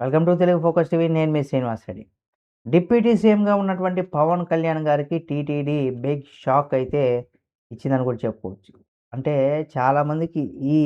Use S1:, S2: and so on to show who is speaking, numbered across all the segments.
S1: Welcome to Telugu focus TV. నేను మీ Srinivas Reddy. Deputy సీఎంగా ఉన్నటువంటి పవన్ కళ్యాణ్ గారికి టీటీడీ బిగ్ షాక్ అయితే ఇచ్చిందని కూడా చెప్పుకోవచ్చు. అంటే చాలామందికి ఈ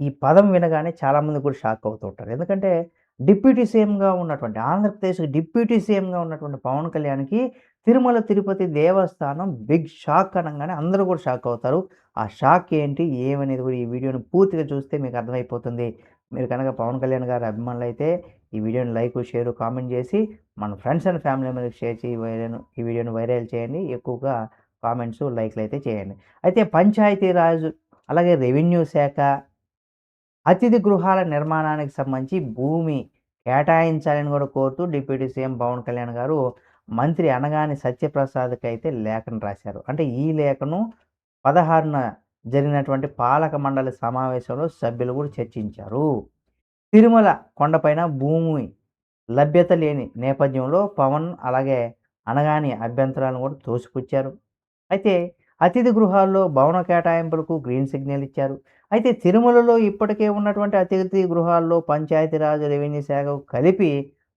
S1: ఈ పదం వినగానే చాలామంది కూడా షాక్ అవుతుంటారు ఎందుకంటే డిప్యూటీ సీఎంగా ఉన్నటువంటి ఆంధ్రప్రదేశ్ డిప్యూటీ సీఎంగా ఉన్నటువంటి పవన్ కళ్యాణ్కి తిరుమల తిరుపతి దేవస్థానం బిగ్ షాక్ అనగానే అందరూ కూడా షాక్ అవుతారు. ఆ షాక్ ఏంటి? ఏమనేది కూడా ఈ వీడియోని పూర్తిగా చూస్తే మీకు అర్థమైపోతుంది. మీరు కనుక పవన్ కళ్యాణ్ గారి అభిమానులు అయితే ఈ వీడియోని లైక్ షేర్ కామెంట్ చేసి మన ఫ్రెండ్స్ అండ్ ఫ్యామిలీ మెంబర్కి షేర్ చేసి వైరల్ ఈ వీడియోని వైరల్ చేయండి. ఎక్కువగా కామెంట్స్ లైక్లు అయితే చేయండి. అయితే పంచాయతీరాజ్ అలాగే రెవెన్యూ శాఖ అతిథి గృహాల నిర్మాణానికి సంబంధించి భూమి కేటాయించాలని కూడా కోరుతూ డిప్యూటీ సీఎం పవన్ కళ్యాణ్ గారు మంత్రి అనగాని సత్యప్రసాద్కి అయితే లేఖను రాశారు. అంటే ఈ లేఖను పదహారున జరిగినటువంటి పాలక మండలి సమావేశంలో సభ్యులు కూడా చర్చించారు. తిరుమల కొండపైన భూమి లభ్యత లేని నేపథ్యంలో పవన్ అలాగే అనగాని అభ్యంతరాలను కూడా తోసిపుచ్చారు. అయితే అతిథి గృహాల్లో భవన కేటాయింపులకు గ్రీన్ సిగ్నల్ ఇచ్చారు. అయితే తిరుమలలో ఇప్పటికే ఉన్నటువంటి అతిథి గృహాల్లో పంచాయతీరాజ్ రెవెన్యూ శాఖకు కలిపి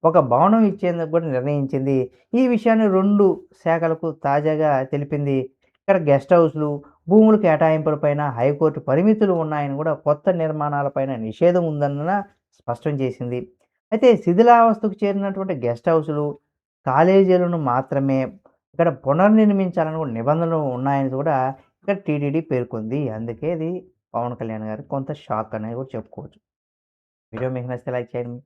S1: ఒక భవనం ఇచ్చేందుకు కూడా నిర్ణయించింది. ఈ విషయాన్ని రెండు శాఖలకు తాజాగా తెలిపింది. ఇక్కడ గెస్ట్ హౌస్లు భూముల కేటాయింపులపైన హైకోర్టు పరిమితులు ఉన్నాయని కూడా కొత్త నిర్మాణాలపైన నిషేధం ఉందన్న స్పష్టం చేసింది. అయితే శిథిలావస్థకు చేరినటువంటి గెస్ట్ హౌస్లు కాలేజీలను మాత్రమే ఇక్కడ పునర్నిర్మించాలని కూడా నిబంధనలు ఉన్నాయని కూడా ఇక్కడ టీటీడీ పేర్కొంది. అందుకే ఇది పవన్ కళ్యాణ్ గారికి కొంత షాక్ అనేది కూడా చెప్పుకోవచ్చు. వీడియో మీకు నచ్చితే లైక్ చేయండి.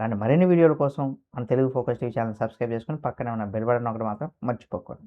S1: అలాంటి మరిన్ని వీడియోల కోసం మన Telugu focus TV channel subscribe చేసుకొని పక్కనే ఉన్న బెల్ బటన్ ఒకటి మాత్రం మర్చిపోకూడదు.